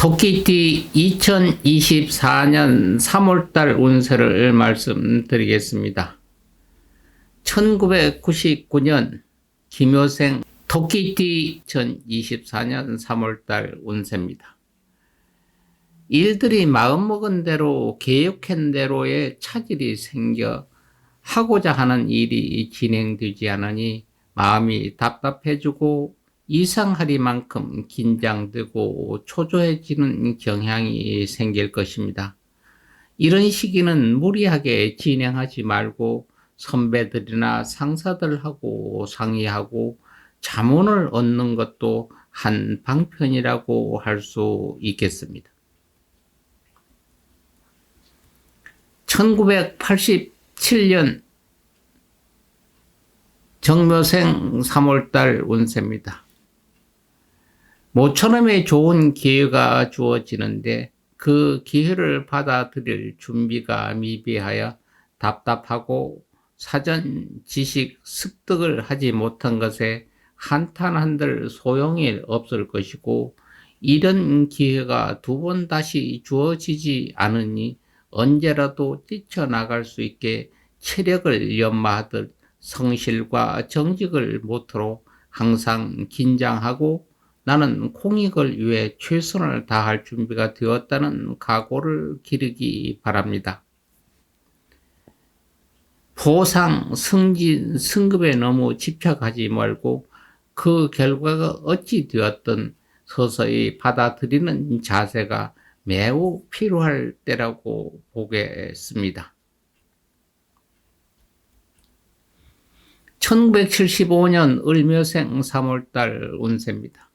토끼띠 2024년 3월달 운세를 말씀드리겠습니다. 1999년 김효생 토끼띠 2024년 3월달 운세입니다. 일들이 마음먹은 대로 계획한 대로의 차질이 생겨 하고자 하는 일이 진행되지 않으니 마음이 답답해지고 이상하리만큼 긴장되고 초조해지는 경향이 생길 것입니다. 이런 시기는 무리하게 진행하지 말고 선배들이나 상사들하고 상의하고 자문을 얻는 것도 한 방편이라고 할 수 있겠습니다. 1987년 정묘생 3월달 운세입니다. 모처럼의 좋은 기회가 주어지는데 그 기회를 받아들일 준비가 미비하여 답답하고 사전 지식 습득을 하지 못한 것에 한탄한들 소용이 없을 것이고 이런 기회가 두 번 다시 주어지지 않으니 언제라도 뛰쳐나갈 수 있게 체력을 연마하듯 성실과 정직을 모토로 항상 긴장하고 나는 공익을 위해 최선을 다할 준비가 되었다는 각오를 기르기 바랍니다. 보상, 승진, 승급에 너무 집착하지 말고 그 결과가 어찌 되었든 서서히 받아들이는 자세가 매우 필요할 때라고 보겠습니다. 1975년 을묘생 3월달 운세입니다.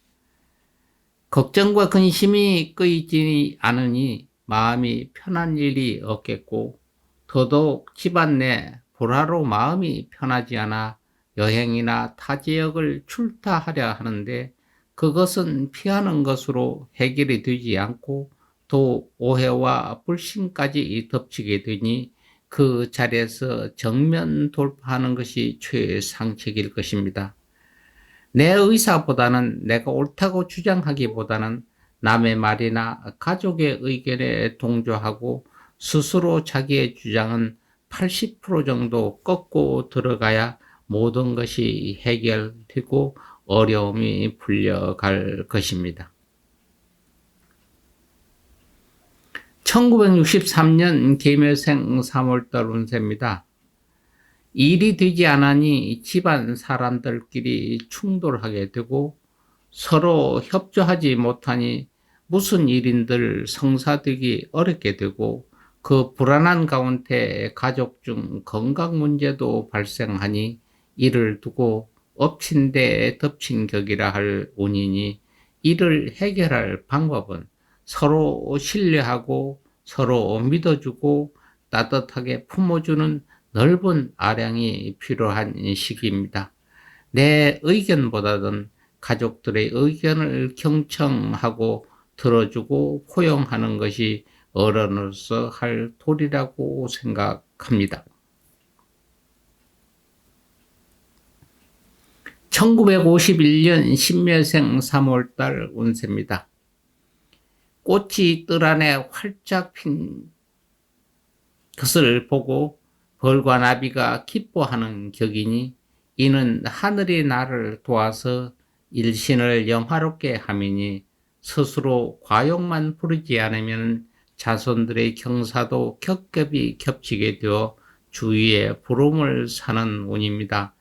걱정과 근심이 끄이지 않으니 마음이 편한 일이 없겠고 더더욱 집안 내 불화로 마음이 편하지 않아 여행이나 타 지역을 출타하려 하는데 그것은 피하는 것으로 해결이 되지 않고 또 오해와 불신까지 덮치게 되니 그 자리에서 정면 돌파하는 것이 최상책일 것입니다. 내 의사보다는 내가 옳다고 주장하기보다는 남의 말이나 가족의 의견에 동조하고 스스로 자기의 주장은 80% 정도 꺾고 들어가야 모든 것이 해결되고 어려움이 풀려갈 것입니다. 1963년 개묘생 3월달 운세입니다. 일이 되지 않으니 집안 사람들끼리 충돌하게 되고 서로 협조하지 못하니 무슨 일인들 성사되기 어렵게 되고 그 불안한 가운데 가족 중 건강 문제도 발생하니 이를 두고 엎친 데 덮친 격이라 할 운이니 이를 해결할 방법은 서로 신뢰하고 서로 믿어주고 따뜻하게 품어주는 넓은 아량이 필요한 시기입니다. 내 의견보다는 가족들의 의견을 경청하고 들어주고 포용하는 것이 어른으로서 할 도리라고 생각합니다. 1951년 신묘생 3월달 운세입니다. 꽃이 뜰 안에 활짝 핀 것을 보고 벌과 나비가 기뻐하는 격이니 이는 하늘이 나를 도와서 일신을 영화롭게 함이니 스스로 과욕만 부리지 않으면 자손들의 경사도 겹겹이 겹치게 되어 주위에 부름을 사는 운입니다.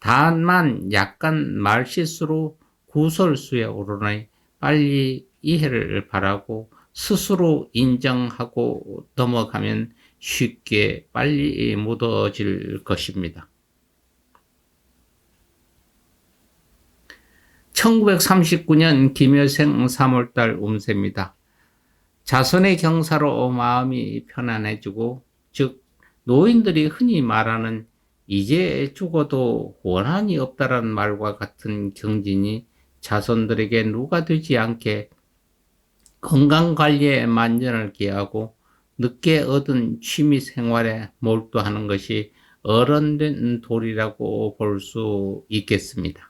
다만 약간 말실수로 구설수에 오르니 빨리 이해를 바라고 스스로 인정하고 넘어가면 쉽게 빨리 묻어질 것입니다. 1939년 김여생 3월달 운세입니다. 자손의 경사로 마음이 편안해지고, 즉, 노인들이 흔히 말하는 이제 죽어도 원한이 없다라는 말과 같은 경진이 자손들에게 누가 되지 않게 건강관리에 만전을 기하고 늦게 얻은 취미 생활에 몰두하는 것이 어른된 도리라고 볼 수 있겠습니다.